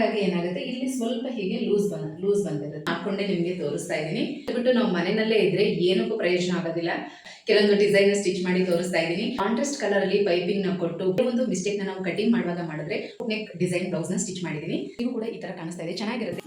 ಹಾಗಾಗಿ ಏನಾಗುತ್ತೆ? ಇಲ್ಲಿ ಸ್ವಲ್ಪ ಹೀಗೆ ಲೂಸ್ ಬಂದ ಲೂಸ್ ಬಂದಿರುತ್ತೆ. ಹಾಕೊಂಡೆ ನಿಮಗೆ ತೋರಿಸ್ತಾ ಇದ್ದೀನಿ. ಬಿಟ್ಟು ನಾವು ಮನೆಯಲ್ಲೇ ಇದ್ರೆ ಏನಕ್ಕೂ ಪ್ರಯೋಜನ ಆಗೋದಿಲ್ಲ. ಕೆಲವೊಂದು ಡಿಸೈನ್ ಸ್ಟಿಚ್ ಮಾಡಿ ತೋರಿಸ್ತಾ ಇದ್ದೀನಿ. ಕಾಂಟ್ರಾಸ್ಟ್ ಕಲರ್ ಅಲ್ಲಿ ಪೈಪಿಂಗ್ನ ಕೊಟ್ಟು ಒಂದು ಮಿಸ್ಟೇಕ್ನ ನಾವು ಕಟಿಂಗ್ ಮಾಡುವಾಗ ಮಾಡಿದ್ರೆ ನೆಕ್ ಡಿಸೈನ್ ಬ್ಲೌಸ್ನ ಸ್ಟಿಚ್ ಮಾಡಿದೀನಿ ಇದು ಕೂಡ ಈ ತರ ಕಾಣಿಸ್ತಾ ಇದೆ. ಚೆನ್ನಾಗಿರುತ್ತೆ.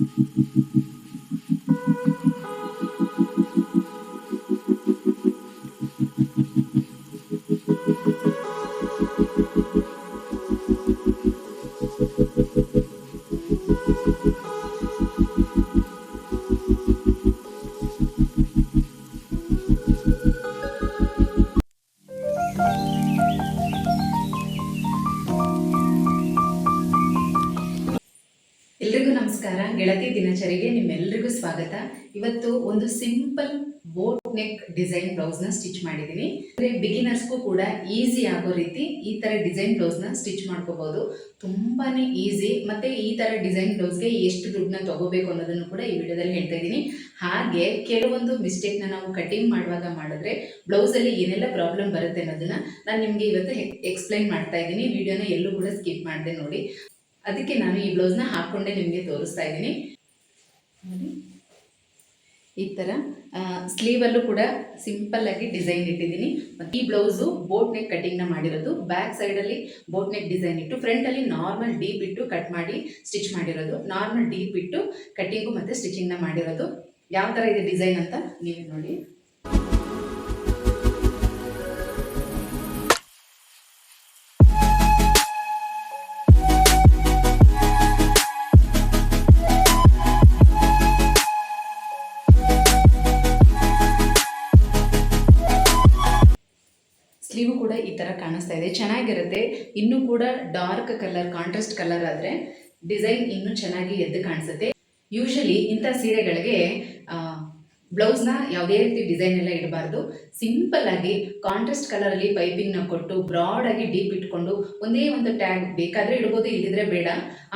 ಗೆಳತಿ ದಿನಚರಿಗೆ ನಿಮ್ಮೆಲ್ಲರಿಗೂ ಸ್ವಾಗತ. ಇವತ್ತು ಒಂದು ಸಿಂಪಲ್ ಬೋಟ್ ನೆಕ್ ಡಿಸೈನ್ ಬ್ಲೌಸ್ನ ಸ್ಟಿಚ್ ಮಾಡಿದೀನಿ. ಅಂದ್ರೆ ಬಿಗಿನರ್ಸ್ಗೂ ಕೂಡ ಈಸಿ ಆಗೋ ರೀತಿ ಈ ತರ ಡಿಸೈನ್ ಬ್ಲೌಸ್ನ ಸ್ಟಿಚ್ ಮಾಡ್ಕೋಬಹುದು. ತುಂಬಾನೇ ಈಸಿ ಮತ್ತೆ ಈ ತರ ಡಿಸೈನ್ ಬ್ಲೌಸ್ಗೆ ಎಷ್ಟು ದುಡ್ಡನ್ನ ತಗೋಬೇಕು ಅನ್ನೋದನ್ನು ಕೂಡ ಈ ವಿಡಿಯೋದಲ್ಲಿ ಹೇಳ್ತಾ ಇದ್ದೀನಿ. ಹಾಗೆ ಕೆಲವೊಂದು ಮಿಸ್ಟೇಕ್ನ ನಾವು ಕಟಿಂಗ್ ಮಾಡುವಾಗ ಮಾಡಿದ್ರೆ ಬ್ಲೌಸ್ ಅಲ್ಲಿ ಏನೆಲ್ಲ ಪ್ರಾಬ್ಲಮ್ ಬರುತ್ತೆ ಅನ್ನೋದನ್ನ ನಾನು ನಿಮ್ಗೆ ಇವತ್ತು ಎಕ್ಸ್ಪ್ಲೈನ್ ಮಾಡ್ತಾ ಇದ್ದೀನಿ. ವಿಡಿಯೋನ ಎಲ್ಲೂ ಕೂಡ ಸ್ಕಿಪ್ ಮಾಡದೆ ನೋಡಿ. ಅದಕ್ಕೆ ನಾನು ಈ ಬ್ಲೌಸ್ನ ಹಾಕ್ಕೊಂಡೆ ನಿಮಗೆ ತೋರಿಸ್ತಾ ಇದ್ದೀನಿ. ಈ ಥರ ಸ್ಲೀವಲ್ಲೂ ಕೂಡ ಸಿಂಪಲ್ ಆಗಿ ಡಿಸೈನ್ ಇಟ್ಟಿದ್ದೀನಿ. ಮತ್ತು ಈ ಬ್ಲೌಸು ಬೋಟ್ ನೆಕ್ ಕಟಿಂಗ್ನ ಮಾಡಿರೋದು. ಬ್ಯಾಕ್ ಸೈಡಲ್ಲಿ ಬೋಟ್ ನೆಕ್ ಡಿಸೈನ್ ಇಟ್ಟು ಫ್ರಂಟಲ್ಲಿ ನಾರ್ಮಲ್ ಡೀಪ್ ಇಟ್ಟು ಕಟ್ ಮಾಡಿ ಸ್ಟಿಚ್ ಮಾಡಿರೋದು. ನಾರ್ಮಲ್ ಡೀಪ್ ಇಟ್ಟು ಕಟ್ಟಿಂಗು ಮತ್ತು ಸ್ಟಿಚಿಂಗ್ನ ಮಾಡಿರೋದು. ಯಾವ ಥರ ಇದೆ ಡಿಸೈನ್ ಅಂತ ನೀವು ನೋಡಿ. ಕಾಣಿಸ್ತಾ ಇದೆ. ಚೆನ್ನಾಗಿರುತ್ತೆ. ಇನ್ನೂ ಕೂಡ ಡಾರ್ಕ್ ಕಲರ್ ಕಾಂಟ್ರಾಸ್ಟ್ ಕಲರ್ ಆದರೆ ಡಿಸೈನ್ ಇನ್ನೂ ಚೆನ್ನಾಗಿ ಎದ್ದು ಕಾಣಿಸುತ್ತೆ. ಯೂಶಲಿ ಇಂಥ ಸೀರೆಗಳಿಗೆ ಬ್ಲೌಸ್ನ ಯಾವುದೇ ರೀತಿ ಡಿಸೈನ್ ಎಲ್ಲ ಇಡಬಾರ್ದು. ಸಿಂಪಲ್ ಆಗಿ ಕಾಂಟ್ರಾಸ್ಟ್ ಕಲರಲ್ಲಿ ಪೈಪಿಂಗ್ನ ಕೊಟ್ಟು ಬ್ರಾಡ್ ಆಗಿ ಡೀಪ್ ಇಟ್ಕೊಂಡು ಒಂದೇ ಒಂದು ಟ್ಯಾಗ್ ಬೇಕಾದರೆ ಇಡ್ಬೋದು ಇಲ್ಲಿದ್ರೆ ಬೇಡ.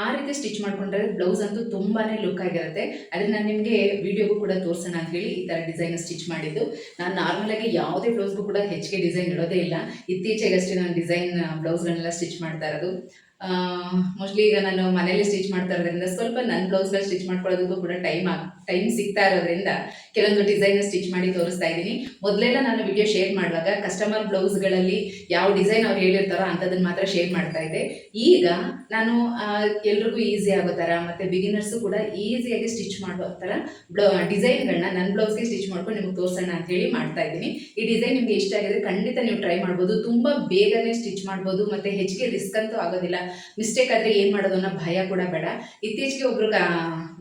ಆ ರೀತಿ ಸ್ಟಿಚ್ ಮಾಡ್ಕೊಂಡ್ರೆ ಬ್ಲೌಸ್ ಅಂತೂ ತುಂಬಾನೇ ಲುಕ್ ಆಗಿರುತ್ತೆ. ಅದನ್ನ ನಾನು ನಿಮಗೆ ವಿಡಿಯೋಗೂ ಕೂಡ ತೋರಿಸೋಣ ಅಂತ ಹೇಳಿ ಈ ಥರ ಡಿಸೈನ್ ಸ್ಟಿಚ್ ಮಾಡಿದ್ದು. ನಾನು ನಾರ್ಮಲ್ ಆಗಿ ಯಾವುದೇ ಬ್ಲೌಸ್ಗೂ ಕೂಡ ಹೆಚ್ಚಿಗೆ ಡಿಸೈನ್ ಇಡೋದೇ ಇಲ್ಲ. ಇತ್ತೀಚೆಗಷ್ಟೇ ನಾನು ಡಿಸೈನ್ ಬ್ಲೌಸ್ಗಳನ್ನೆಲ್ಲ ಸ್ಟಿಚ್ ಮಾಡ್ತಾ ಇರೋದು. ಮೋಸ್ಟ್ಲಿ ಈಗ ನಾನು ಮನೇಲಿ ಸ್ಟಿಚ್ ಮಾಡ್ತಾ ಇರೋದ್ರಿಂದ ಸ್ವಲ್ಪ ನನ್ನ ಬ್ಲೌಸ್ಗಳು ಸ್ಟಿಚ್ ಮಾಡ್ಕೊಳ್ಳೋದಕ್ಕೂ ಕೂಡ ಟೈಮ್ ಟೈಮ್ ಸಿಗ್ತಾ ಇರೋದ್ರಿಂದ ಕೆಲವೊಂದು ಡಿಸೈನ್ ಸ್ಟಿಚ್ ಮಾಡಿ ತೋರಿಸ್ತಾ ಇದ್ದೀನಿ. ಮೊದಲೆಲ್ಲ ನಾನು ವಿಡಿಯೋ ಶೇರ್ ಮಾಡುವಾಗ ಕಸ್ಟಮರ್ ಬ್ಲೌಸ್ಗಳಲ್ಲಿ ಯಾವ ಡಿಸೈನ್ ಅವ್ರು ಹೇಳಿರ್ತಾರೋ ಅಂಥದ್ದನ್ನು ಮಾತ್ರ ಶೇರ್ ಮಾಡ್ತಾ ಇದ್ದೆ. ಈಗ ನಾನು ಎಲ್ರಿಗೂ ಈಸಿ ಆಗೋ ಥರ ಮತ್ತು ಬಿಗಿನರ್ಸು ಕೂಡ ಈಸಿಯಾಗಿ ಸ್ಟಿಚ್ ಮಾಡೋ ಥರ ಬ್ಲೌ ಡಿಸೈನ್ಗಳನ್ನ ನನ್ನ ಬ್ಲೌಸ್ಗೆ ಸ್ಟಿಚ್ ಮಾಡ್ಕೊಂಡು ನಿಮ್ಗೆ ತೋರಿಸೋಣ ಅಂತ ಹೇಳಿ ಮಾಡ್ತಾ ಇದ್ದೀನಿ. ಈ ಡಿಸೈನ್ ನಿಮಗೆ ಇಷ್ಟ ಆಗಿದ್ರೆ ಖಂಡಿತ ನೀವು ಟ್ರೈ ಮಾಡ್ಬೋದು. ತುಂಬ ಬೇಗನೆ ಸ್ಟಿಚ್ ಮಾಡ್ಬೋದು ಮತ್ತು ಹೆಚ್ಚಿಗೆ ರಿಸ್ಕ್ ಅಂತೂ ಆಗೋದಿಲ್ಲ. ಮಿಸ್ಟೇಕ್ ಆದರೆ ಏನು ಮಾಡೋದು ಅನ್ನೋ ಭಯ ಕೂಡ ಬೇಡ. ಇತ್ತೀಚೆಗೆ ಒಬ್ರು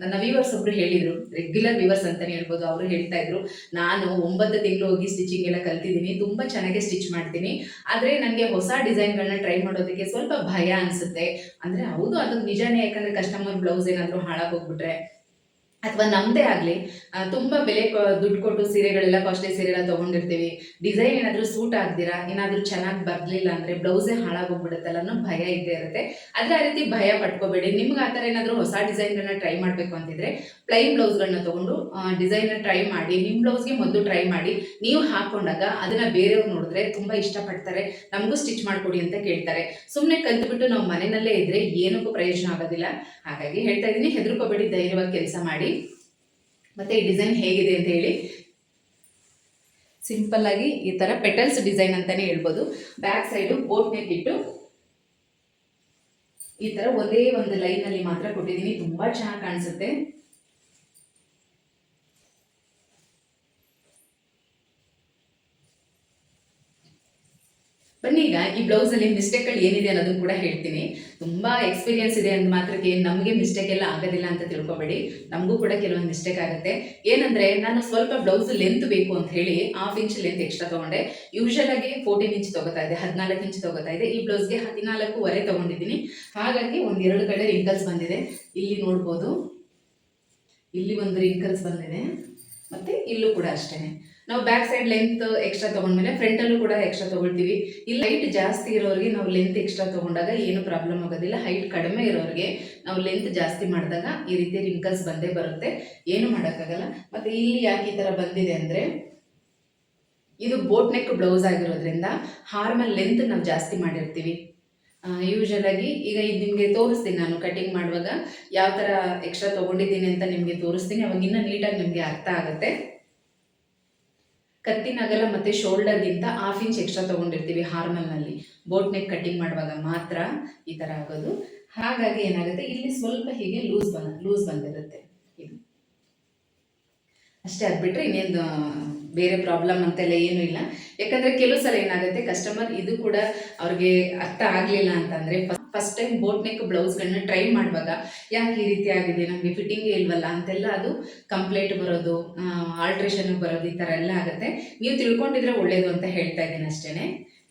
ನನ್ನ ವ್ಯೂವರ್ಸ್ ಒಬ್ರು ಹೇಳಿದ್ರು ರೆಗ್ಯುಲರ್ ವ್ಯೂವರ್ಸ್ ಅಂತಾನೆ ಹೇಳ್ಬೋದು, ಅವರು ಹೇಳ್ತಾ ಇದ್ರು, ನಾನು ಒಂಬತ್ತು ತಿಂಗಳು ಹೋಗಿ ಸ್ಟಿಚಿಂಗ್ ಎಲ್ಲ ಕಲ್ತಿದ್ದೀನಿ, ತುಂಬ ಚೆನ್ನಾಗಿ ಸ್ಟಿಚ್ ಮಾಡ್ತೀನಿ, ಆದ್ರೆ ನನಗೆ ಹೊಸ ಡಿಸೈನ್ಗಳನ್ನ ಟ್ರೈ ಮಾಡೋದಕ್ಕೆ ಸ್ವಲ್ಪ ಭಯ ಅನ್ಸುತ್ತೆ. ಅಂದ್ರೆ ಹೌದು, ಅದು ನಿಜಾನೇ, ಯಾಕಂದ್ರೆ ಕಸ್ಟಮರ್ ಬ್ಲೌಸ್ ಏನಾದರೂ ಹಾಳಾಗೋಗ್ಬಿಟ್ರೆ ಅಥವಾ ನಮ್ಮದೇ ಆಗಲಿ ತುಂಬಾ ಬೆಲೆ ದುಡ್ಡು ಕೊಟ್ಟು ಸೀರೆಗಳೆಲ್ಲ ಕಾಸ್ಟ್ಲಿ ಸೀರೆ ಎಲ್ಲ ತೊಗೊಂಡಿರ್ತೀವಿ. ಡಿಸೈನ್ ಏನಾದರೂ ಸೂಟ್ ಆಗ್ದಿರಾ, ಏನಾದರೂ ಚೆನ್ನಾಗಿ ಬರಲಿಲ್ಲ ಅಂದರೆ ಬ್ಲೌಸೇ ಹಾಳಾಗೋಗ್ಬಿಡುತ್ತಲ್ಲ ಅನ್ನೋ ಭಯ ಇದ್ದೇ ಇರುತ್ತೆ. ಆದರೆ ಆ ರೀತಿ ಭಯ ಪಟ್ಕೋಬೇಡಿ. ನಿಮ್ಗೆ ಆ ಥರ ಏನಾದರೂ ಹೊಸ ಡಿಸೈನ್ಗಳನ್ನ ಟ್ರೈ ಮಾಡಬೇಕು ಅಂತಿದ್ರೆ ಪ್ಲೈನ್ ಬ್ಲೌಸ್ಗಳನ್ನ ತೊಗೊಂಡು ಡಿಸೈನ್ ಟ್ರೈ ಮಾಡಿ ನಿಮ್ಮ ಬ್ಲೌಸ್ಗೆ ಮೊದಲು ಟ್ರೈ ಮಾಡಿ, ನೀವು ಹಾಕೊಂಡಾಗ ಅದನ್ನ ಬೇರೆಯವ್ರು ನೋಡಿದ್ರೆ ತುಂಬ ಇಷ್ಟಪಡ್ತಾರೆ. ನಮಗೂ ಸ್ಟಿಚ್ ಮಾಡಿಕೊಡಿ ಅಂತ ಕೇಳ್ತಾರೆ. ಸುಮ್ಮನೆ ಕಲ್ತ್ಬಿಟ್ಟು ನಾವು ಮನೆಯಲ್ಲೇ ಇದ್ರೆ ಏನಕ್ಕೂ ಪ್ರಯೋಜನ ಆಗೋದಿಲ್ಲ. ಹಾಗಾಗಿ ಹೇಳ್ತಾ ಇದ್ದೀನಿ, ಹೆದರ್ಕೋಬೇಡಿ, ಧೈರ್ಯವಾಗಿ ಕೆಲಸ ಮಾಡಿ. ಮತ್ತು ಈ ಡಿಸೈನ್ ಹೇಗಿದೆ ಅಂತ ಹೇಳಿ. ಸಿಂಪಲ್ ಆಗಿ ಈ ಥರ ಪೆಟಲ್ಸ್ ಡಿಸೈನ್ ಅಂತಲೇ ಹೇಳ್ಬೋದು. ಬ್ಯಾಕ್ ಸೈಡು ಬೋಟ್ ನೆಕ್ ಇಟ್ಟು ಈ ಥರ ಒಂದೇ ಒಂದು ಲೈನಲ್ಲಿ ಮಾತ್ರ ಕೊಟ್ಟಿದ್ದೀನಿ. ತುಂಬ ಚೆನ್ನಾಗಿ ಕಾಣಿಸುತ್ತೆ. ಬನ್ನಿ, ಈಗ ಈ ಬ್ಲೌಸಲ್ಲಿ ಮಿಸ್ಟೇಕ್ಗಳು ಏನಿದೆ ಅನ್ನೋದನ್ನು ಕೂಡ ಹೇಳ್ತೀನಿ. ತುಂಬ ಎಕ್ಸ್ಪೀರಿಯನ್ಸ್ ಇದೆ ಅಂದ ಮಾತ್ರಕ್ಕೆ ನಮಗೆ ಮಿಸ್ಟೇಕ್ ಎಲ್ಲ ಆಗೋದಿಲ್ಲ ಅಂತ ತಿಳ್ಕೊಬೇಡಿ. ನಮಗೂ ಕೂಡ ಕೆಲವೊಂದು ಮಿಸ್ಟೇಕ್ ಆಗುತ್ತೆ. ಏನಂದರೆ, ನಾನು ಸ್ವಲ್ಪ ಬ್ಲೌಸ್ ಲೆಂತ್ ಬೇಕು ಅಂತ ಹೇಳಿ ಹಾಫ್ ಇಂಚ್ ಲೆಂತ್ ಎಕ್ಸ್ಟ್ರಾ ತಗೊಂಡೆ. ಯೂಶಲ್ ಆಗಿ ಫೋರ್ಟೀನ್ ಇಂಚ್ ತೊಗೋತಾ ಇದೆ ಹದಿನಾಲ್ಕು ಇಂಚ್ ತೊಗೋತಾ ಇದೆ ಈ ಬ್ಲೌಸ್ಗೆ ಹದಿನಾಲ್ಕೂವರೆ ತಗೊಂಡಿದ್ದೀನಿ. ಹಾಗಾಗಿ ಒಂದೆರಡು ಕಡೆ ರಿಂಕಲ್ಸ್ ಬಂದಿದೆ. ಇಲ್ಲಿ ನೋಡ್ಬೋದು. ಇಲ್ಲಿ ಒಂದು ರಿಂಕಲ್ಸ್ ಬಂದಿದೆ. ಮತ್ತು ಇಲ್ಲೂ ಕೂಡ ಅಷ್ಟೇ ನಾವು ಬ್ಯಾಕ್ ಸೈಡ್ ಲೆಂತ್ ಎಕ್ಸ್ಟ್ರಾ ತೊಗೊಂಡ್ಮೇಲೆ ಫ್ರಂಟಲ್ಲೂ ಕೂಡ ಎಕ್ಸ್ಟ್ರಾ ತೊಗೊಳ್ತೀವಿ. ಇಲ್ಲಿ ಹೈಟ್ ಜಾಸ್ತಿ ಇರೋರಿಗೆ ನಾವು ಲೆಂತ್ ಎಕ್ಸ್ಟ್ರಾ ತೊಗೊಂಡಾಗ ಏನು ಪ್ರಾಬ್ಲಮ್ ಆಗೋದಿಲ್ಲ. ಹೈಟ್ ಕಡಿಮೆ ಇರೋರಿಗೆ ನಾವು ಲೆಂತ್ ಜಾಸ್ತಿ ಮಾಡಿದಾಗ ಈ ರೀತಿ ರಿಂಕಲ್ಸ್ ಬಂದೇ ಬರುತ್ತೆ. ಏನು ಮಾಡೋಕ್ಕಾಗಲ್ಲ. ಮತ್ತು ಇಲ್ಲಿ ಯಾಕೆ ಈ ಥರ ಬಂದಿದೆ ಅಂದರೆ ಇದು ಬೋಟ್ ನೆಕ್ ಬ್ಲೌಸ್ ಆಗಿರೋದ್ರಿಂದ ಹಾರ್ಮಲ್ ಲೆಂತ್ ನಾವು ಜಾಸ್ತಿ ಮಾಡಿರ್ತೀವಿ. ಯೂಶಲ್ ಈಗ ಇದು ನಿಮಗೆ ತೋರಿಸ್ತೀನಿ ನಾನು ಕಟಿಂಗ್ ಮಾಡುವಾಗ. ಯಾವ ಥರ ಎಕ್ಸ್ಟ್ರಾ ತೊಗೊಂಡಿದ್ದೀನಿ ಅಂತ ನಿಮಗೆ ತೋರಿಸ್ತೀನಿ. ಅವಾಗ ಇನ್ನೂ ನೀಟಾಗಿ ನಿಮಗೆ ಅರ್ಥ ಆಗುತ್ತೆ. ಕತ್ತಿನ ಅಗಲ ಮತ್ತು ಶೋಲ್ಡರ್ಗಿಂತ ಹಾಫ್ ಇಂಚ್ ಎಕ್ಸ್ಟ್ರಾ ತೊಗೊಂಡಿರ್ತೀವಿ ಹಾರ್ಮಲ್ನಲ್ಲಿ. ಬೋಟ್ ನೆಕ್ ಕಟ್ಟಿಂಗ್ ಮಾಡುವಾಗ ಮಾತ್ರ ಈ ಥರ ಆಗೋದು. ಹಾಗಾಗಿ ಏನಾಗುತ್ತೆ? ಇಲ್ಲಿ ಸ್ವಲ್ಪ ಹೀಗೆ ಲೂಸ್ ಬನ್ ಲೂಸ್ ಬಂದಿರುತ್ತೆ. ಅಷ್ಟೇ ಅದ್ಬಿಟ್ರೆ ಇನ್ನೇನು ಬೇರೆ ಪ್ರಾಬ್ಲಮ್ ಅಂತೆಲ್ಲ ಏನೂ ಇಲ್ಲ. ಯಾಕಂದರೆ ಕೆಲವು ಸಲ ಏನಾಗುತ್ತೆ ಕಸ್ಟಮರ್ ಇದು ಕೂಡ ಅವ್ರಿಗೆ ಅರ್ಥ ಆಗಲಿಲ್ಲ ಅಂತಂದರೆ ಟೈಮ್ ಬೋಟ್ ನೆಕ್ ಬ್ಲೌಸ್ಗಳನ್ನ ಟ್ರೈ ಮಾಡುವಾಗ, ಯಾಕೆ ಈ ರೀತಿ ಆಗಿದೆ? ನಮಗೆ ಫಿಟ್ಟಿಂಗ್ ಇಲ್ವಲ್ಲ? ಅಂತೆಲ್ಲ ಅದು ಕಂಪ್ಲೇಂಟ್ ಬರೋದು ಆಲ್ಟ್ರೇಷನ್ ಬರೋದು ಈ ಥರ ಎಲ್ಲ ಆಗುತ್ತೆ. ನೀವು ತಿಳ್ಕೊಂಡಿದ್ರೆ ಒಳ್ಳೇದು ಅಂತ ಹೇಳ್ತಾ ಇದ್ದೀನಿ ಅಷ್ಟೇ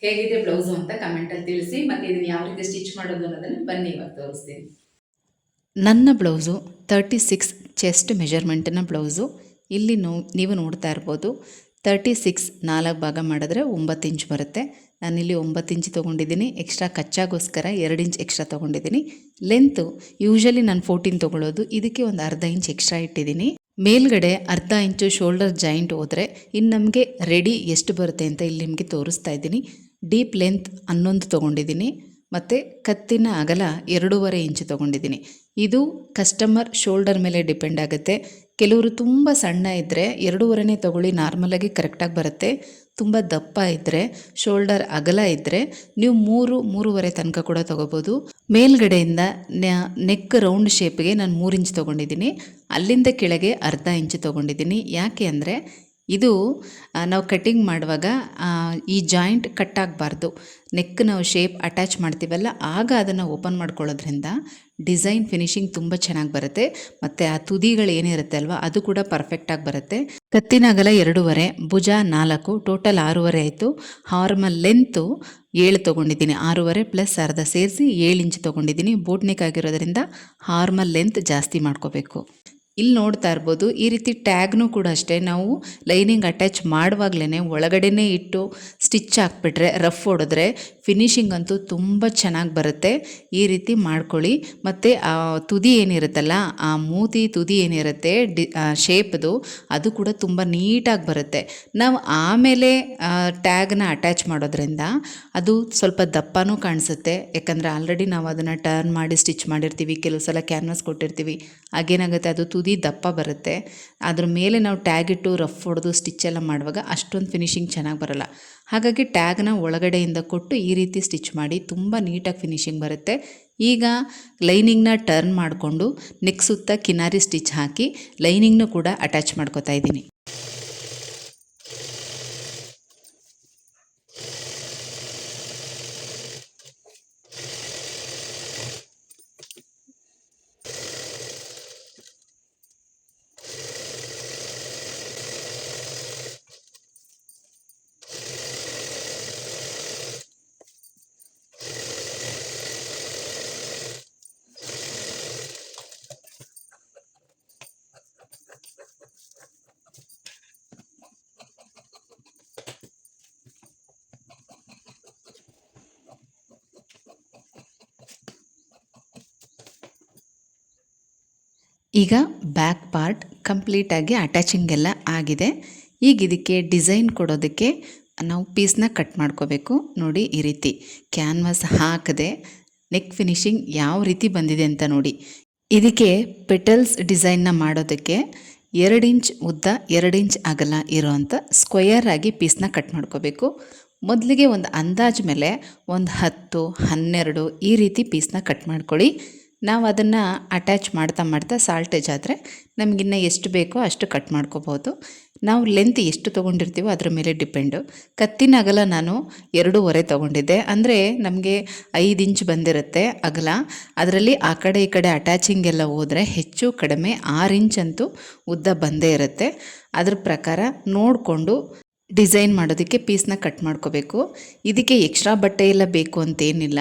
ಹೇಗಿದೆ ಬ್ಲೌಸು ಅಂತ ಕಮೆಂಟಲ್ಲಿ ತಿಳಿಸಿ, ಮತ್ತು ಇದನ್ನು ಯಾವ ರೀತಿ ಸ್ಟಿಚ್ ಮಾಡೋದು ಅನ್ನೋದನ್ನು ಬನ್ನಿ ಇವಾಗ ತೋರಿಸ್ತೀನಿ. ನನ್ನ ಬ್ಲೌಸು ತರ್ಟಿ ಸಿಕ್ಸ್ ಚೆಸ್ಟ್ ಮೆಜರ್ಮೆಂಟಿನ ಬ್ಲೌಸು ಇಲ್ಲಿ ನೋ, ನೀವು ನೋಡ್ತಾ ಇರ್ಬೋದು ತರ್ಟಿ ಸಿಕ್ಸ್ ನಾಲ್ಕು ಭಾಗ ಮಾಡಿದ್ರೆ ಒಂಬತ್ತು ಇಂಚ್ ಬರುತ್ತೆ. ನಾನಿಲ್ಲಿ ಒಂಬತ್ತು ಇಂಚ್ ತೊಗೊಂಡಿದ್ದೀನಿ. ಎಕ್ಸ್ಟ್ರಾ ಕಚ್ಚಾಗೋಸ್ಕರ ಎರಡು ಇಂಚ್ ಎಕ್ಸ್ಟ್ರಾ ತೊಗೊಂಡಿದ್ದೀನಿ. ಲೆಂತು ಯೂಶಲಿ ನಾನು ಫೋರ್ಟೀನ್ ತೊಗೊಳ್ಳೋದು ಇದಕ್ಕೆ ಒಂದು ಅರ್ಧ ಇಂಚ್ ಎಕ್ಸ್ಟ್ರಾ ಇಟ್ಟಿದ್ದೀನಿ. ಮೇಲ್ಗಡೆ ಅರ್ಧ ಇಂಚು ಶೋಲ್ಡರ್ ಜಾಯಿಂಟ್ ಹೋದರೆ ಇನ್ನು ನಮಗೆ ರೆಡಿ ಎಷ್ಟು ಬರುತ್ತೆ ಅಂತ ಇಲ್ಲಿ ನಿಮಗೆ ತೋರಿಸ್ತಾ ಇದ್ದೀನಿ. ಡೀಪ್ ಲೆಂತ್ ಹನ್ನೊಂದು ತೊಗೊಂಡಿದ್ದೀನಿ. ಮತ್ತು ಕತ್ತಿನ ಅಗಲ ಎರಡೂವರೆ ಇಂಚು ತೊಗೊಂಡಿದ್ದೀನಿ. ಇದು ಕಸ್ಟಮರ್ ಶೋಲ್ಡರ್ ಮೇಲೆ ಡಿಪೆಂಡ್ ಆಗುತ್ತೆ. ಕೆಲವರು ತುಂಬ ಸಣ್ಣ ಇದ್ದರೆ ಎರಡೂವರೆನೇ ತೊಗೊಳ್ಳಿ ನಾರ್ಮಲಾಗಿ ಕರೆಕ್ಟಾಗಿ ಬರುತ್ತೆ. ತುಂಬ ದಪ್ಪ ಇದ್ದರೆ ಶೋಲ್ಡರ್ ಅಗಲ ಇದ್ದರೆ ನೀವು ಮೂರು, ಮೂರುವರೆ ತನಕ ಕೂಡ ತೊಗೋಬೋದು. ಮೇಲ್ಗಡೆಯಿಂದ ನೆಕ್ ರೌಂಡ್ ಶೇಪ್ಗೆ ನಾನು ಮೂರು ಇಂಚ್ ತೊಗೊಂಡಿದ್ದೀನಿ. ಅಲ್ಲಿಂದ ಕೆಳಗೆ ಅರ್ಧ ಇಂಚ್ ತೊಗೊಂಡಿದ್ದೀನಿ. ಯಾಕೆ ಅಂದರೆ ಇದು ನಾವು ಕಟ್ಟಿಂಗ್ ಮಾಡುವಾಗ ಈ ಜಾಯಿಂಟ್ ಕಟ್ ಆಗಬಾರ್ದು. ನೆಕ್ ನಾವು ಶೇಪ್ ಅಟ್ಯಾಚ್ ಮಾಡ್ತೀವಲ್ಲ, ಆಗ ಅದನ್ನು ಓಪನ್ ಮಾಡ್ಕೊಳ್ಳೋದ್ರಿಂದ ಡಿಸೈನ್ ಫಿನಿಶಿಂಗ್ ತುಂಬ ಚೆನ್ನಾಗಿ ಬರುತ್ತೆ. ಮತ್ತು ಆ ತುದಿಗಳು ಏನಿರುತ್ತೆ ಅಲ್ವಾ, ಅದು ಕೂಡ ಪರ್ಫೆಕ್ಟಾಗಿ ಬರುತ್ತೆ. ಕತ್ತಿನ ಅಗಲ ಎರಡೂವರೆ, ಭುಜ ನಾಲ್ಕು ಟೋಟಲ್ ಆರೂವರೆ ಆಯಿತು. ಹಾರ್ಮಲ್ ಲೆಂತು ಏಳು ತೊಗೊಂಡಿದ್ದೀನಿ, ಆರೂವರೆ ಪ್ಲಸ್ ಅರ್ಧ ಸೇರಿಸಿ ಏಳು ಇಂಚ್ ತೊಗೊಂಡಿದ್ದೀನಿ. ಬೋಟ್ ನೆಕ್ ಆಗಿರೋದ್ರಿಂದ ಹಾರ್ಮಲ್ ಲೆಂತ್ ಜಾಸ್ತಿ ಮಾಡ್ಕೋಬೇಕು. ಇಲ್ಲಿ ನೋಡ್ತಾ ಇರ್ಬೋದು, ಈ ರೀತಿ ಟ್ಯಾಗ್ನೂ ಕೂಡ ಅಷ್ಟೇ. ನಾವು ಲೈನಿಂಗ್ ಅಟ್ಯಾಚ್ ಮಾಡುವಾಗಲೇ ಒಳಗಡೆನೇ ಇಟ್ಟು ಸ್ಟಿಚ್ ಹಾಕ್ಬಿಟ್ರೆ, ರಫ್ ಹೊಡೆದ್ರೆ ಫಿನಿಷಿಂಗ್ ಅಂತೂ ತುಂಬ ಚೆನ್ನಾಗಿ ಬರುತ್ತೆ. ಈ ರೀತಿ ಮಾಡ್ಕೊಳ್ಳಿ. ಮತ್ತು ಆ ತುದಿ ಏನಿರುತ್ತಲ್ಲ, ಆ ಮೂತಿ ತುದಿ ಏನಿರುತ್ತೆ, ಡಿ ಶೇಪ್ದು, ಅದು ಕೂಡ ತುಂಬ ನೀಟಾಗಿ ಬರುತ್ತೆ. ನಾವು ಆಮೇಲೆ ಟ್ಯಾಗ್ನ ಅಟ್ಯಾಚ್ ಮಾಡೋದ್ರಿಂದ ಅದು ಸ್ವಲ್ಪ ದಪ್ಪನೂ ಕಾಣಿಸುತ್ತೆ. ಯಾಕಂದರೆ ಆಲ್ರೆಡಿ ನಾವು ಅದನ್ನು ಟರ್ನ್ ಮಾಡಿ ಸ್ಟಿಚ್ ಮಾಡಿರ್ತೀವಿ, ಕೆಲವು ಸಲ ಕ್ಯಾನ್ವಾಸ್ ಕೊಟ್ಟಿರ್ತೀವಿ. ಆಗೇನಾಗುತ್ತೆ ಅದು ತುದಿ ದಪ್ಪ ಬರುತ್ತೆ. ಅದ್ರ ಮೇಲೆ ನಾವು ಟ್ಯಾಗ್ ಇಟ್ಟು ರಫ್ ಹೊಡೆದು ಸ್ಟಿಚ್ ಎಲ್ಲ ಮಾಡುವಾಗ ಅಷ್ಟೊಂದು ಫಿನಿಶಿಂಗ್ ಚೆನ್ನಾಗಿ ಬರಲ್ಲ. ಹಾಗಾಗಿ ಟ್ಯಾಗ್ನ ಒಳಗಡೆಯಿಂದ ಕೊಟ್ಟು ಈ ರೀತಿ ಸ್ಟಿಚ್ ಮಾಡಿ ತುಂಬ ನೀಟಾಗಿ ಫಿನಿಶಿಂಗ್ ಬರುತ್ತೆ. ಈಗ ಲೈನಿಂಗ್ನ ಟರ್ನ್ ಮಾಡಿಕೊಂಡು ನೆಕ್ ಸುತ್ತ ಕಿನಾರಿ ಸ್ಟಿಚ್ ಹಾಕಿ ಲೈನಿಂಗ್ನು ಕೂಡ ಅಟ್ಯಾಚ್ ಮಾಡ್ಕೊತಾ ಇದ್ದೀನಿ. ಈಗ ಬ್ಯಾಕ್ ಪಾರ್ಟ್ ಕಂಪ್ಲೀಟಾಗಿ ಅಟ್ಯಾಚಿಂಗ್ ಎಲ್ಲ ಆಗಿದೆ. ಈಗ ಇದಕ್ಕೆ ಡಿಸೈನ್ ಕೊಡೋದಕ್ಕೆ ನಾವು ಪೀಸ್ನ ಕಟ್ ಮಾಡ್ಕೋಬೇಕು. ನೋಡಿ ಈ ರೀತಿ. ಕ್ಯಾನ್ವಾಸ್ ಹಾಕದೆ ನೆಕ್ ಫಿನಿಶಿಂಗ್ ಯಾವ ರೀತಿ ಬಂದಿದೆ ಅಂತ ನೋಡಿ. ಇದಕ್ಕೆ ಪೆಟಲ್ಸ್ ಡಿಸೈನ್ನ ಮಾಡೋದಕ್ಕೆ ಎರಡು ಇಂಚ್ ಉದ್ದ ಎರಡು ಇಂಚ್ ಅಗಲ ಇರೋವಂಥ ಸ್ಕ್ವಯರ್ ಆಗಿ ಪೀಸ್ನ ಕಟ್ ಮಾಡ್ಕೋಬೇಕು. ಮೊದಲಿಗೆ ಒಂದು ಅಂದಾಜು ಮೇಲೆ ಒಂದು ಹತ್ತು, ಹನ್ನೆರಡು ಈ ರೀತಿ ಪೀಸ್ನ ಕಟ್ ಮಾಡ್ಕೊಳ್ಳಿ. ನಾವು ಅದನ್ನು ಅಟ್ಯಾಚ್ ಮಾಡ್ತಾ ಮಾಡ್ತಾ ಸಾಲ್ಟೇಜ್ ಆದರೆ ನಮಗಿನ್ನ ಎಷ್ಟು ಬೇಕೋ ಅಷ್ಟು ಕಟ್ ಮಾಡ್ಕೋಬೋದು. ನಾವು ಲೆಂತ್ ಎಷ್ಟು ತೊಗೊಂಡಿರ್ತೀವೋ ಅದ್ರ ಮೇಲೆ ಡಿಪೆಂಡು ಕತ್ತಿನ ಅಗಲ ನಾನು ಎರಡೂವರೆ ತೊಗೊಂಡಿದ್ದೆ. ಅಂದರೆ ನಮಗೆ ಐದು ಇಂಚ್ ಬಂದಿರುತ್ತೆ ಅಗಲ. ಅದರಲ್ಲಿ ಆ ಕಡೆ ಈ ಕಡೆ ಅಟ್ಯಾಚಿಂಗ್ ಎಲ್ಲ ಹೋದರೆ ಹೆಚ್ಚು ಕಡಿಮೆ ಆರು ಇಂಚ್ ಅಂತೂ ಉದ್ದ ಬಂದೇ ಇರುತ್ತೆ. ಅದ್ರ ಪ್ರಕಾರ ನೋಡಿಕೊಂಡು ಡಿಸೈನ್ ಮಾಡೋದಕ್ಕೆ ಪೀಸ್ನ ಕಟ್ ಮಾಡ್ಕೋಬೇಕು. ಇದಕ್ಕೆ ಎಕ್ಸ್ಟ್ರಾ ಬಟ್ಟೆ ಎಲ್ಲ ಬೇಕು ಅಂತೇನಿಲ್ಲ.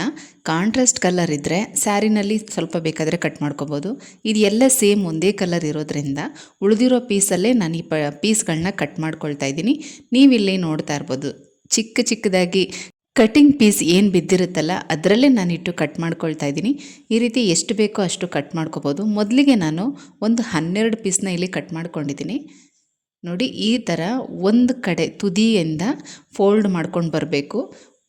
ಕಾಂಟ್ರಾಸ್ಟ್ ಕಲರ್ ಇದ್ದರೆ ಸ್ಯಾರಿನಲ್ಲಿ ಸ್ವಲ್ಪ ಬೇಕಾದರೆ ಕಟ್ ಮಾಡ್ಕೋಬೋದು. ಇದು ಎಲ್ಲ ಸೇಮ್ ಒಂದೇ ಕಲರ್ ಇರೋದ್ರಿಂದ ಉಳಿದಿರೋ ಪೀಸಲ್ಲೇ ನಾನು ಈ ಪ, ಪೀಸ್ಗಳನ್ನ ಕಟ್ ಮಾಡ್ಕೊಳ್ತಾ ಇದ್ದೀನಿ. ನೀವಿಲ್ಲಿ ನೋಡ್ತಾ ಇರ್ಬೋದು. ಚಿಕ್ಕ ಚಿಕ್ಕದಾಗಿ ಕಟ್ಟಿಂಗ್ ಪೀಸ್ ಏನು ಬಿದ್ದಿರುತ್ತಲ್ಲ ಅದರಲ್ಲೇ ನಾನಿಟ್ಟು ಕಟ್ ಮಾಡ್ಕೊಳ್ತಾ ಇದ್ದೀನಿ. ಈ ರೀತಿ ಎಷ್ಟು ಬೇಕೋ ಅಷ್ಟು ಕಟ್ ಮಾಡ್ಕೋಬೋದು. ಮೊದಲಿಗೆ ನಾನು ಒಂದು ಹನ್ನೆರಡು ಪೀಸ್ನ ಇಲ್ಲಿ ಕಟ್ ಮಾಡ್ಕೊಂಡಿದ್ದೀನಿ. ನೋಡಿ ಈ ಥರ ಒಂದು ಕಡೆ ತುದಿಯಿಂದ ಫೋಲ್ಡ್ ಮಾಡ್ಕೊಂಡು ಬರಬೇಕು.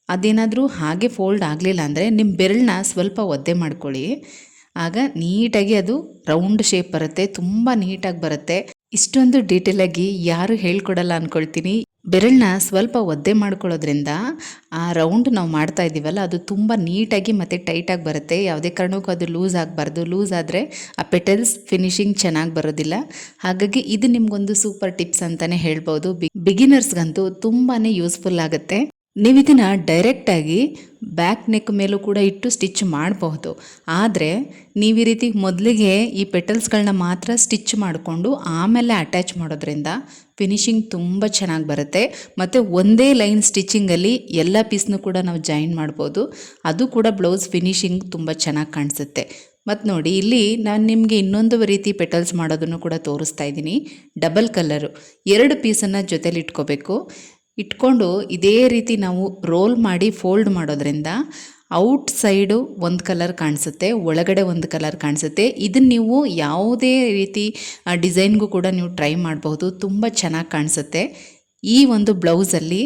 ಅದೇನಾದರೂ ಹಾಗೆ ಫೋಲ್ಡ್ ಆಗಲಿಲ್ಲ ಅಂದರೆ ನಿಮ್ಮ ಬೆರಳನ್ನ ಸ್ವಲ್ಪ ಒದ್ದೆ ಮಾಡ್ಕೊಳ್ಳಿ. ಆಗ ನೀಟಾಗಿ ಅದು ರೌಂಡ್ ಶೇಪ್ ಬರುತ್ತೆ, ತುಂಬ ನೀಟಾಗಿ ಬರುತ್ತೆ. ಇಷ್ಟೊಂದು ಡೀಟೇಲಾಗಿ ಯಾರು ಹೇಳ್ಕೊಡಲ್ಲ ಅಂದ್ಕೊಳ್ತೀನಿ ಬೆರಳನ್ನ ಸ್ವಲ್ಪ ಒದ್ದೆ ಮಾಡ್ಕೊಳ್ಳೋದ್ರಿಂದ ಆ ರೌಂಡ್ ನಾವು ಮಾಡ್ತಾ ಇದ್ದೀವಲ್ಲ, ಅದು ತುಂಬ ನೀಟಾಗಿ ಮತ್ತು ಟೈಟಾಗಿ ಬರುತ್ತೆ. ಯಾವುದೇ ಕಾರಣಕ್ಕೂ ಅದು ಲೂಸ್ ಆಗಬಾರ್ದು. ಲೂಸ್ ಆದರೆ ಆ ಪೆಟಲ್ಸ್ ಫಿನಿಶಿಂಗ್ ಚೆನ್ನಾಗಿ ಬರೋದಿಲ್ಲ. ಹಾಗಾಗಿ ಇದು ನಿಮಗೊಂದು ಸೂಪರ್ ಟಿಪ್ಸ್ ಅಂತಲೇ ಹೇಳ್ಬೋದು. ಬಿಗಿನರ್ಸ್ಗಂತೂ ತುಂಬಾ ಯೂಸ್ಫುಲ್ ಆಗುತ್ತೆ. ನೀವು ಇದನ್ನು ಡೈರೆಕ್ಟಾಗಿ ಬ್ಯಾಕ್ ನೆಕ್ ಮೇಲೂ ಕೂಡ ಇಟ್ಟು ಸ್ಟಿಚ್ ಮಾಡಬಹುದು. ಆದರೆ ನೀವು ಈ ರೀತಿ ಮೊದಲಿಗೆ ಈ ಪೆಟಲ್ಸ್ಗಳನ್ನ ಮಾತ್ರ ಸ್ಟಿಚ್ ಮಾಡಿಕೊಂಡು ಆಮೇಲೆ ಅಟ್ಯಾಚ್ ಮಾಡೋದ್ರಿಂದ ಫಿನಿಶಿಂಗ್ ತುಂಬ ಚೆನ್ನಾಗಿ ಬರುತ್ತೆ. ಮತ್ತು ಒಂದೇ ಲೈನ್ ಸ್ಟಿಚಿಂಗಲ್ಲಿ ಎಲ್ಲ ಪೀಸ್ನೂ ಕೂಡ ನಾವು ಜಾಯಿನ್ ಮಾಡ್ಬೋದು. ಅದು ಕೂಡ ಬ್ಲೌಸ್ ಫಿನಿಶಿಂಗ್ ತುಂಬ ಚೆನ್ನಾಗಿ ಕಾಣಿಸುತ್ತೆ. ಮತ್ತು ನೋಡಿ, ಇಲ್ಲಿ ನಾನು ನಿಮಗೆ ಇನ್ನೊಂದು ರೀತಿ ಪೆಟಲ್ಸ್ ಮಾಡೋದನ್ನು ಕೂಡ ತೋರಿಸ್ತಾ ಇದ್ದೀನಿ. ಡಬಲ್ ಕಲ್ಲರು ಎರಡು ಪೀಸನ್ನು ಜೊತೇಲಿ ಇಟ್ಕೋಬೇಕು. ಇಟ್ಕೊಂಡು ಇದೇ ರೀತಿ ನಾವು ರೋಲ್ ಮಾಡಿ ಫೋಲ್ಡ್ ಮಾಡೋದ್ರಿಂದ ಔಟ್ ಸೈಡು ಒಂದು ಕಲರ್ ಕಾಣಿಸುತ್ತೆ, ಒಳಗಡೆ ಒಂದು ಕಲರ್ ಕಾಣಿಸುತ್ತೆ. ಇದನ್ನು ನೀವು ಯಾವುದೇ ರೀತಿ ಡಿಸೈನ್ಗೂ ಕೂಡ ನೀವು ಟ್ರೈ ಮಾಡಬಹುದು. ತುಂಬ ಚೆನ್ನಾಗಿ ಕಾಣಿಸುತ್ತೆ. ಈ ಒಂದು ಬ್ಲೌಸಲ್ಲಿ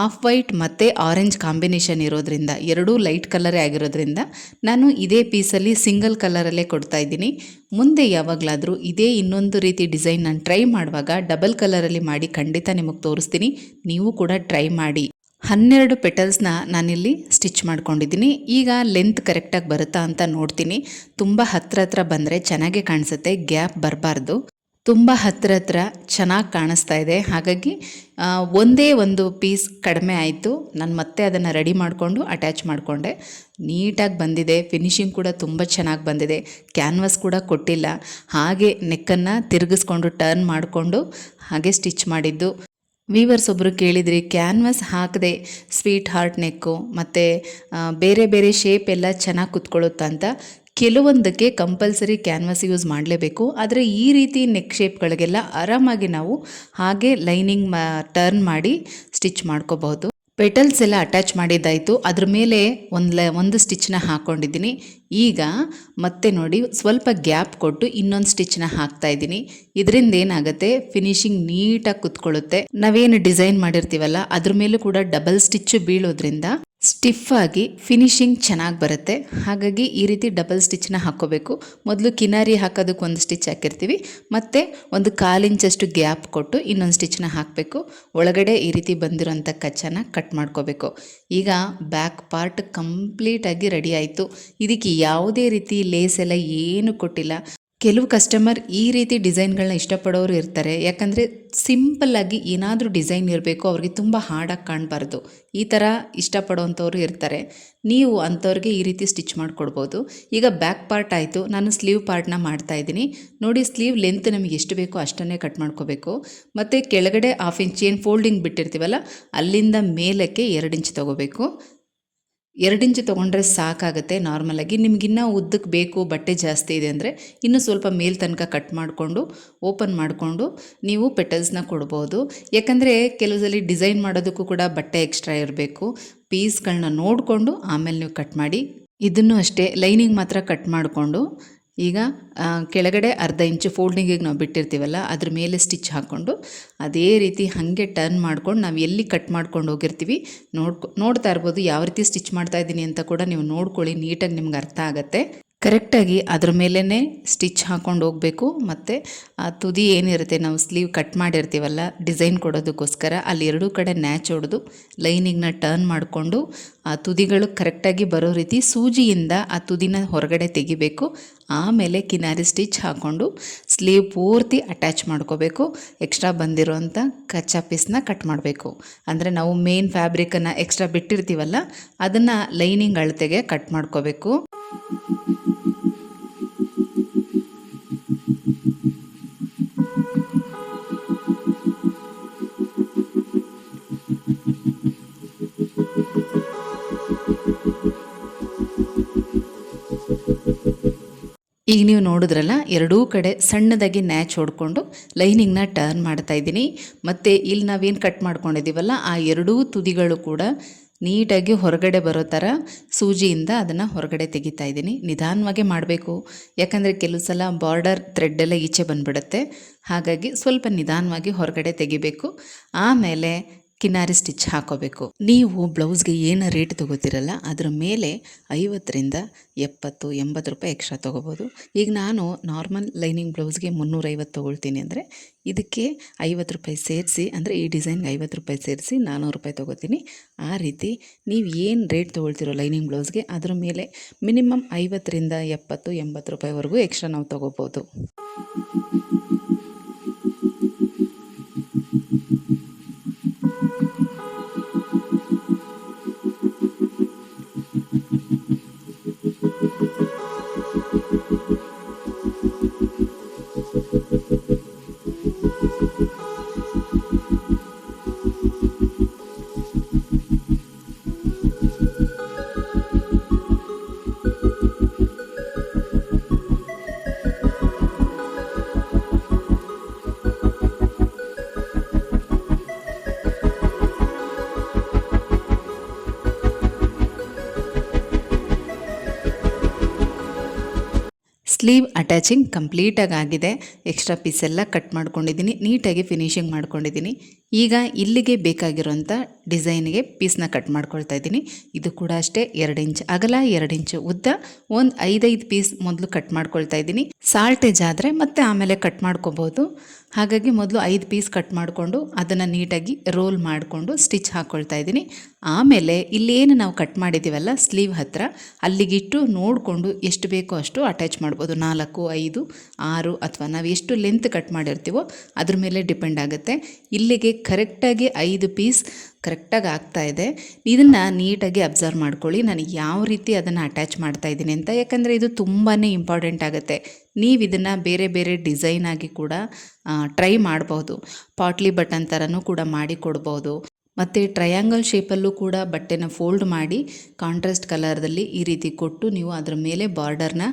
ಆಫ್ ವೈಟ್ ಮತ್ತು ಆರೆಂಜ್ ಕಾಂಬಿನೇಷನ್ ಇರೋದ್ರಿಂದ, ಎರಡೂ ಲೈಟ್ ಕಲರೇ ಆಗಿರೋದ್ರಿಂದ ನಾನು ಇದೇ ಪೀಸಲ್ಲಿ ಸಿಂಗಲ್ ಕಲರಲ್ಲೇ ಕೊಡ್ತಾ ಇದ್ದೀನಿ. ಮುಂದೆ ಯಾವಾಗಲಾದರೂ ಇದೇ ಇನ್ನೊಂದು ರೀತಿ ಡಿಸೈನ್ ನಾನು ಟ್ರೈ ಮಾಡುವಾಗ ಡಬಲ್ ಕಲರಲ್ಲಿ ಮಾಡಿ ಖಂಡಿತ ನಿಮಗೆ ತೋರಿಸ್ತೀನಿ. ನೀವು ಕೂಡ ಟ್ರೈ ಮಾಡಿ. ಹನ್ನೆರಡು ಪೆಟಲ್ಸ್ನ ನಾನಿಲ್ಲಿ ಸ್ಟಿಚ್ ಮಾಡ್ಕೊಂಡಿದ್ದೀನಿ. ಈಗ ಲೆಂತ್ ಕರೆಕ್ಟಾಗಿ ಬರುತ್ತಾ ಅಂತ ನೋಡ್ತೀನಿ. ತುಂಬ ಹತ್ರ ಹತ್ರ ಬಂದರೆ ಚೆನ್ನಾಗೇ ಕಾಣಿಸುತ್ತೆ, ಗ್ಯಾಪ್ ಬರಬಾರ್ದು. ತುಂಬ ಹತ್ರ ಹತ್ರ ಚೆನ್ನಾಗಿ ಕಾಣಿಸ್ತಾ ಇದೆ. ಹಾಗಾಗಿ ಒಂದೇ ಒಂದು ಪೀಸ್ ಕಡಿಮೆ ಆಯಿತು. ನಾನು ಮತ್ತೆ ಅದನ್ನು ರೆಡಿ ಮಾಡಿಕೊಂಡು ಅಟ್ಯಾಚ್ ಮಾಡಿಕೊಂಡೆ. ನೀಟಾಗಿ ಬಂದಿದೆ. ಫಿನಿಶಿಂಗ್ ಕೂಡ ತುಂಬ ಚೆನ್ನಾಗಿ ಬಂದಿದೆ. ಕ್ಯಾನ್ವಾಸ್ ಕೂಡ ಕೊಟ್ಟಿಲ್ಲ. ಹಾಗೆ ನೆಕ್ಕನ್ನು ತಿರುಗಿಸ್ಕೊಂಡು ಟರ್ನ್ ಮಾಡಿಕೊಂಡು ಹಾಗೆ ಸ್ಟಿಚ್ ಮಾಡಿದ್ದು. ವೀವರ್ಸ್ ಒಬ್ಬರು ಕೇಳಿದ್ರಿ ಕ್ಯಾನ್ವಾಸ್ ಹಾಕದೆ ಸ್ವೀಟ್ ಹಾರ್ಟ್ ನೆಕ್ಕು ಮತ್ತು ಬೇರೆ ಬೇರೆ ಶೇಪ್ ಎಲ್ಲ ಚೆನ್ನಾಗಿ ಕುತ್ಕೊಳ್ಳುತ್ತಂತ ಕೆಲವೊಂದಕ್ಕೆ ಕಂಪಲ್ಸರಿ ಕ್ಯಾನ್ವಾಸ್ ಯೂಸ್ ಮಾಡಲೇಬೇಕು. ಆದರೆ ಈ ರೀತಿ ನೆಕ್ ಶೇಪ್ಗಳಿಗೆಲ್ಲ ಆರಾಮಾಗಿ ನಾವು ಹಾಗೆ ಲೈನಿಂಗ್ ಮಾ ಟರ್ನ್ ಮಾಡಿ ಸ್ಟಿಚ್ ಮಾಡ್ಕೋಬಹುದು. ಪೆಟಲ್ಸ್ ಎಲ್ಲ ಅಟ್ಯಾಚ್ ಮಾಡಿದ್ದಾಯಿತು. ಅದ್ರ ಮೇಲೆ ಒಂದು ಲ, ಒಂದು ಸ್ಟಿಚ್ನ ಹಾಕ್ಕೊಂಡಿದ್ದೀನಿ ಈಗ ಮತ್ತೆ ನೋಡಿ, ಸ್ವಲ್ಪ ಗ್ಯಾಪ್ ಕೊಟ್ಟು ಇನ್ನೊಂದು ಸ್ಟಿಚ್ನ ಹಾಕ್ತಾ ಇದ್ದೀನಿ. ಇದರಿಂದ ಏನಾಗುತ್ತೆ? ಫಿನಿಶಿಂಗ್ ನೀಟಾಗಿ ಕುತ್ಕೊಳ್ಳುತ್ತೆ. ನಾವೇನು ಡಿಸೈನ್ ಮಾಡಿರ್ತೀವಲ್ಲ, ಅದ್ರ ಮೇಲೂ ಕೂಡ ಡಬಲ್ ಸ್ಟಿಚ್ ಬೀಳೋದ್ರಿಂದ ಸ್ಟಿಫ್ ಆಗಿ ಫಿನಿಶಿಂಗ್ ಚೆನ್ನಾಗಿ ಬರುತ್ತೆ. ಹಾಗಾಗಿ ಈ ರೀತಿ ಡಬಲ್ ಸ್ಟಿಚ್ನ ಹಾಕ್ಕೋಬೇಕು. ಮೊದಲು ಕಿನಾರಿ ಹಾಕೋದಕ್ಕೆ ಒಂದು ಸ್ಟಿಚ್ ಹಾಕಿರ್ತೀವಿ. ಮತ್ತು ಒಂದು ಕಾಲಿಂಚಷ್ಟು ಗ್ಯಾಪ್ ಕೊಟ್ಟು ಇನ್ನೊಂದು ಸ್ಟಿಚ್ನ ಹಾಕಬೇಕು. ಒಳಗಡೆ ಈ ರೀತಿ ಬಂದಿರೋಂಥ ಕಚ್ಚನ ಕಟ್ ಮಾಡ್ಕೋಬೇಕು. ಈಗ ಬ್ಯಾಕ್ ಪಾರ್ಟ್ ಕಂಪ್ಲೀಟಾಗಿ ರೆಡಿ ಆಯಿತು. ಇದಕ್ಕೆ ಯಾವುದೇ ರೀತಿ ಲೇಸ್ ಎಲ್ಲ ಏನು ಕೊಟ್ಟಿಲ್ಲ. ಕೆಲವು ಕಸ್ಟಮರ್ ಈ ರೀತಿ ಡಿಸೈನ್ಗಳನ್ನ ಇಷ್ಟಪಡೋರು ಇರ್ತಾರೆ. ಯಾಕಂದರೆ ಸಿಂಪಲ್ಲಾಗಿ ಏನಾದರೂ ಡಿಸೈನ್ ಇರಬೇಕು, ಅವ್ರಿಗೆ ತುಂಬ ಹಾರ್ಡಾಗಿ ಕಾಣಬಾರ್ದು. ಈ ಥರ ಇಷ್ಟಪಡೋವಂಥವ್ರು ಇರ್ತಾರೆ. ನೀವು ಅಂಥವ್ರಿಗೆ ಈ ರೀತಿ ಸ್ಟಿಚ್ ಮಾಡಿಕೊಡ್ಬೋದು. ಈಗ ಬ್ಯಾಕ್ ಪಾರ್ಟ್ ಆಯಿತು. ನಾನು ಸ್ಲೀವ್ ಪಾರ್ಟ್ನ ಮಾಡ್ತಾ ಇದ್ದೀನಿ. ನೋಡಿ ಸ್ಲೀವ್ ಲೆಂತ್ ನಮಗೆ ಎಷ್ಟು ಬೇಕೋ ಅಷ್ಟನ್ನೇ ಕಟ್ ಮಾಡ್ಕೋಬೇಕು. ಮತ್ತು ಕೆಳಗಡೆ ಹಾಫ್ ಇಂಚ್ ಏನು ಫೋಲ್ಡಿಂಗ್ ಬಿಟ್ಟಿರ್ತೀವಲ್ಲ, ಅಲ್ಲಿಂದ ಮೇಲಕ್ಕೆ ಎರಡು ಇಂಚ್ ತೊಗೋಬೇಕು. ಎರಡು ಇಂಚು ತೊಗೊಂಡ್ರೆ ಸಾಕಾಗುತ್ತೆ ನಾರ್ಮಲಾಗಿ ನಿಮ್ಗಿನ್ನೂ ಉದ್ದಕ್ಕೆ ಬೇಕು, ಬಟ್ಟೆ ಜಾಸ್ತಿ ಇದೆ ಅಂದರೆ ಇನ್ನೂ ಸ್ವಲ್ಪ ಮೇಲ್ ತನಕ ಕಟ್ ಮಾಡಿಕೊಂಡು ಓಪನ್ ಮಾಡಿಕೊಂಡು ನೀವು ಪೆಟಲ್ಸ್ನ ಕೊಡ್ಬೋದು. ಯಾಕಂದರೆ ಕೆಲವು ಸಲ ಡಿಸೈನ್ ಮಾಡೋದಕ್ಕೂ ಕೂಡ ಬಟ್ಟೆ ಎಕ್ಸ್ಟ್ರಾ ಇರಬೇಕು. ಪೀಸ್ಗಳನ್ನ ನೋಡಿಕೊಂಡು ಆಮೇಲೆ ನೀವು ಕಟ್ ಮಾಡಿ. ಇದನ್ನು ಅಷ್ಟೇ ಲೈನಿಂಗ್ ಮಾತ್ರ ಕಟ್ ಮಾಡಿಕೊಂಡು ಈಗ ಕೆಳಗಡೆ ಅರ್ಧ ಇಂಚು ಫೋಲ್ಡಿಂಗಿಗೆ ನಾವು ಬಿಟ್ಟಿರ್ತೀವಲ್ಲ, ಅದ್ರ ಮೇಲೆ ಸ್ಟಿಚ್ ಹಾಕ್ಕೊಂಡು ಅದೇ ರೀತಿ ಹಾಗೆ ಟರ್ನ್ ಮಾಡ್ಕೊಂಡು ನಾವು ಎಲ್ಲಿ ಕಟ್ ಮಾಡ್ಕೊಂಡು ಹೋಗಿರ್ತೀವಿ, ನೋಡ್ಕೊ, ನೋಡ್ತಾ ಇರ್ಬೋದು, ಯಾವ ರೀತಿ ಸ್ಟಿಚ್ ಮಾಡ್ತಾ ಇದ್ದೀನಿ ಅಂತ ಕೂಡ ನೀವು ನೋಡ್ಕೊಳ್ಳಿ, ನೀಟಾಗಿ ನಿಮ್ಗೆ ಅರ್ಥ ಆಗುತ್ತೆ. ಕರೆಕ್ಟಾಗಿ ಅದ್ರ ಮೇಲೇ ಸ್ಟಿಚ್ ಹಾಕ್ಕೊಂಡು ಹೋಗಬೇಕು. ಮತ್ತು ಆ ತುದಿ ಏನಿರುತ್ತೆ, ನಾವು ಸ್ಲೀವ್ ಕಟ್ ಮಾಡಿರ್ತೀವಲ್ಲ, ಡಿಸೈನ್ ಕೊಡೋದಕ್ಕೋಸ್ಕರ ಅಲ್ಲಿ ಎರಡೂ ಕಡೆ ನ್ಯಾಚ್ ಹೊಡೆದು ಲೈನಿಂಗ್ನ ಟರ್ನ್ ಮಾಡಿಕೊಂಡು ಆ ತುದಿಗಳು ಕರೆಕ್ಟಾಗಿ ಬರೋ ರೀತಿ ಸೂಜಿಯಿಂದ ಆ ತುದಿನ ಹೊರಗಡೆ ತೆಗಿಬೇಕು. ಆಮೇಲೆ ಕಿನಾರಿ ಸ್ಟಿಚ್ ಹಾಕ್ಕೊಂಡು ಸ್ಲೀವ್ ಪೂರ್ತಿ ಅಟ್ಯಾಚ್ ಮಾಡ್ಕೋಬೇಕು. ಎಕ್ಸ್ಟ್ರಾ ಬಂದಿರೋಂಥ ಕಚ್ಚಾ ಪೀಸ್ನ ಕಟ್ ಮಾಡಬೇಕು. ಅಂದರೆ ನಾವು ಮೇನ್ ಫ್ಯಾಬ್ರಿಕನ್ನು ಎಕ್ಸ್ಟ್ರಾ ಬಿಟ್ಟಿರ್ತೀವಲ್ಲ, ಅದನ್ನು ಲೈನಿಂಗ್ ಅಳತೆಗೆ ಕಟ್ ಮಾಡ್ಕೋಬೇಕು. ಈಗ ನೀವು ನೋಡಿದ್ರಲ್ಲ, ಎರಡೂ ಕಡೆ ಸಣ್ಣದಾಗಿ ನ್ಯಾಚ್ ಹೊಡ್ಕೊಂಡು ಲೈನಿಂಗ್ನ ಟರ್ನ್ ಮಾಡ್ತಾ ಇದ್ದೀನಿ. ಮತ್ತು ಇಲ್ಲಿ ನಾವೇನು ಕಟ್ ಮಾಡ್ಕೊಂಡಿದ್ದೀವಲ್ಲ, ಆ ಎರಡೂ ತುದಿಗಳು ಕೂಡ ನೀಟಾಗಿ ಹೊರಗಡೆ ಬರೋ ಥರ ಸೂಜಿಯಿಂದ ಅದನ್ನು ಹೊರಗಡೆ ತೆಗಿತಾ ಇದ್ದೀನಿ. ನಿಧಾನವಾಗಿ ಮಾಡಬೇಕು. ಯಾಕಂದರೆ ಕೆಲವು ಸಲ ಬಾರ್ಡರ್ ಥ್ರೆಡ್ಡೆಲ್ಲ ಈಚೆ ಬಂದುಬಿಡುತ್ತೆ. ಹಾಗಾಗಿ ಸ್ವಲ್ಪ ನಿಧಾನವಾಗಿ ಹೊರಗಡೆ ತೆಗಿಬೇಕು. ಆಮೇಲೆ ಕಿನಾರಿ ಸ್ಟಿಚ್ ಹಾಕೋಬೇಕು. ನೀವು ಬ್ಲೌಸ್ಗೆ ಏನು ರೇಟ್ ತೊಗೋತಿರಲ್ಲ, ಅದರ ಮೇಲೆ ಐವತ್ತರಿಂದ ಎಪ್ಪತ್ತು, ಎಂಬತ್ತು ರೂಪಾಯಿ ಎಕ್ಸ್ಟ್ರಾ ತೊಗೋಬೋದು. ಈಗ ನಾನು ನಾರ್ಮಲ್ ಲೈನಿಂಗ್ ಬ್ಲೌಸ್ಗೆ ಮುನ್ನೂರೈವತ್ತು ತೊಗೊಳ್ತೀನಿ ಅಂದರೆ, ಇದಕ್ಕೆ ಐವತ್ತು ರೂಪಾಯಿ ಸೇರಿಸಿ, ಅಂದರೆ ಈ ಡಿಸೈನ್ಗೆ ಐವತ್ತು ರೂಪಾಯಿ ಸೇರಿಸಿ ನಾನ್ನೂರು ರೂಪಾಯಿ ತೊಗೋತೀನಿ. ಆ ರೀತಿ ನೀವು ಏನು ರೇಟ್ ತೊಗೊಳ್ತಿರೋ ಲೈನಿಂಗ್ ಬ್ಲೌಸ್ಗೆ, ಅದರ ಮೇಲೆ ಮಿನಿಮಮ್ ಐವತ್ತರಿಂದ ಎಪ್ಪತ್ತು, ಎಂಬತ್ತು ರೂಪಾಯಿವರೆಗೂ ಎಕ್ಸ್ಟ್ರಾ ನಾವು ತೊಗೋಬೋದು. ಸ್ಲೀವ್ ಅಟ್ಯಾಚಿಂಗ್ ಕಂಪ್ಲೀಟಾಗಿ ಆಗಿದೆ. ಎಕ್ಸ್ಟ್ರಾ ಪೀಸ್ ಎಲ್ಲ ಕಟ್ ಮಾಡ್ಕೊಂಡಿದ್ದೀನಿ. ನೀಟಾಗಿ ಫಿನಿಶಿಂಗ್ ಮಾಡ್ಕೊಂಡಿದ್ದೀನಿ. ಈಗ ಇಲ್ಲಿಗೆ ಬೇಕಾಗಿರೋಂಥ ಡಿಸೈನ್ಗೆ ಪೀಸ್ನ ಕಟ್ ಮಾಡ್ಕೊಳ್ತಾ ಇದ್ದೀನಿ. ಇದು ಕೂಡ ಅಷ್ಟೇ ಎರಡು ಇಂಚ್ ಅಗಲ, ಎರಡು ಇಂಚು ಉದ್ದ, ಒಂದು ಐದೈದು ಪೀಸ್ ಮೊದಲು ಕಟ್ ಮಾಡ್ಕೊಳ್ತಾ ಇದ್ದೀನಿ. ಸಾಲ್ಟೇಜ್ ಆದರೆ ಮತ್ತೆ ಆಮೇಲೆ ಕಟ್ ಮಾಡ್ಕೋಬೋದು. ಹಾಗಾಗಿ ಮೊದಲು ಐದು ಪೀಸ್ ಕಟ್ ಮಾಡಿಕೊಂಡು ಅದನ್ನು ನೀಟಾಗಿ ರೋಲ್ ಮಾಡಿಕೊಂಡು ಸ್ಟಿಚ್ ಹಾಕ್ಕೊಳ್ತಾ ಇದ್ದೀನಿ. ಆಮೇಲೆ ಇಲ್ಲೇನು ನಾವು ಕಟ್ ಮಾಡಿದ್ದೀವಲ್ಲ ಸ್ಲೀವ್ ಹತ್ತಿರ ಅಲ್ಲಿಗಿಟ್ಟು ನೋಡಿಕೊಂಡು ಎಷ್ಟು ಬೇಕೋ ಅಷ್ಟು ಅಟ್ಯಾಚ್ ಮಾಡ್ಬೋದು. ನಾಲ್ಕು, ಐದು, ಆರು, ಅಥವಾ ನಾವು ಎಷ್ಟು ಲೆಂತ್ ಕಟ್ ಮಾಡಿರ್ತೀವೋ ಅದ್ರ ಮೇಲೆ ಡಿಪೆಂಡ್ ಆಗುತ್ತೆ. ಇಲ್ಲಿಗೆ ಕರೆಕ್ಟಾಗಿ ಐದು ಪೀಸ್ ಕರೆಕ್ಟಾಗಿ ಆಗ್ತಾ ಇದೆ. ಇದನ್ನು ನೀಟಾಗಿ ಅಬ್ಸರ್ವ್ ಮಾಡ್ಕೊಳ್ಳಿ. ನಾನು ಯಾವ ರೀತಿ ಅದನ್ನು ಅಟ್ಯಾಚ್ ಮಾಡ್ತಾ ಇದ್ದೀನಿ ಅಂತ. ಯಾಕಂದರೆ ಇದು ತುಂಬಾ ಇಂಪಾರ್ಟೆಂಟ್ ಆಗುತ್ತೆ. ನೀವು ಇದನ್ನು ಬೇರೆ ಬೇರೆ ಡಿಸೈನ್ ಆಗಿ ಕೂಡ ಟ್ರೈ ಮಾಡ್ಬೋದು ಪಾಟ್ಲಿ ಬಟನ್ ಥರನೂ ಕೂಡ ಮಾಡಿ ಕೊಡ್ಬೋದು ಮತ್ತು ಟ್ರಯಾಂಗಲ್ ಶೇಪಲ್ಲೂ ಕೂಡ ಬಟ್ಟೆನ ಫೋಲ್ಡ್ ಮಾಡಿ ಕಾಂಟ್ರಾಸ್ಟ್ ಕಲರ್ದಲ್ಲಿ ಈ ರೀತಿ ಕೊಟ್ಟು ನೀವು ಅದರ ಮೇಲೆ ಬಾರ್ಡರ್ನ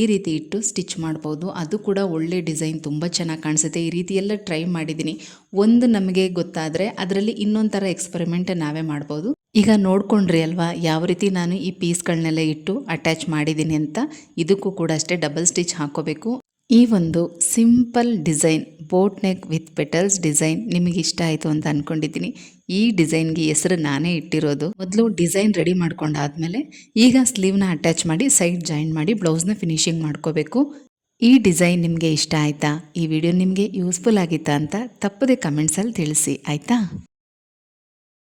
ಈ ರೀತಿ ಇಟ್ಟು ಸ್ಟಿಚ್ ಮಾಡ್ಬೋದು. ಅದು ಕೂಡ ಒಳ್ಳೆ ಡಿಸೈನ್ ತುಂಬ ಚೆನ್ನಾಗಿ ಕಾಣಿಸುತ್ತೆ. ಈ ರೀತಿ ಎಲ್ಲ ಟ್ರೈ ಮಾಡಿದ್ದೀನಿ. ಒಂದು ನಮಗೆ ಗೊತ್ತಾದರೆ ಅದರಲ್ಲಿ ಇನ್ನೊಂದು ಥರ ಎಕ್ಸ್ಪೆರಿಮೆಂಟ್ ನಾವೇ ಮಾಡ್ಬೋದು. ಈಗ ನೋಡ್ಕೊಂಡ್ರಿ ಅಲ್ವಾ, ಯಾವ ರೀತಿ ನಾನು ಈ ಪೀಸ್ಗಳನ್ನೆಲ್ಲ ಇಟ್ಟು ಅಟ್ಯಾಚ್ ಮಾಡಿದ್ದೀನಿ ಅಂತ. ಇದಕ್ಕೂ ಕೂಡ ಅಷ್ಟೇ ಡಬಲ್ ಸ್ಟಿಚ್ ಹಾಕೋಬೇಕು ಈ ಒಂದು simple design boat neck with petals design ನಿಮಗೆ ಇಷ್ಟ ಆಯಿತು ಅಂತ ಅಂದ್ಕೊಂಡಿದ್ದೀನಿ ಈ ಡಿಸೈನ್ಗೆ ಹೆಸರು ನಾನೇ ಇಟ್ಟಿರೋದು. ಮೊದಲು ಡಿಸೈನ್ ರೆಡಿ ಮಾಡ್ಕೊಂಡಾದ್ಮೇಲೆ ಈಗ ಸ್ಲೀವ್ನ ಅಟ್ಯಾಚ್ ಮಾಡಿ ಸೈಡ್ ಜಾಯಿನ್ ಮಾಡಿ ಬ್ಲೌಸ್ನ ಫಿನಿಶಿಂಗ್ ಮಾಡ್ಕೋಬೇಕು. ಈ ಡಿಸೈನ್ ನಿಮಗೆ ಇಷ್ಟ ಆಯಿತಾ? ಈ ವಿಡಿಯೋ ನಿಮಗೆ ಯೂಸ್ಫುಲ್ ಆಗಿತ್ತಾ ಅಂತ ತಪ್ಪದೆ ಕಮೆಂಟ್ಸಲ್ಲಿ ತಿಳಿಸಿ, ಆಯಿತಾ?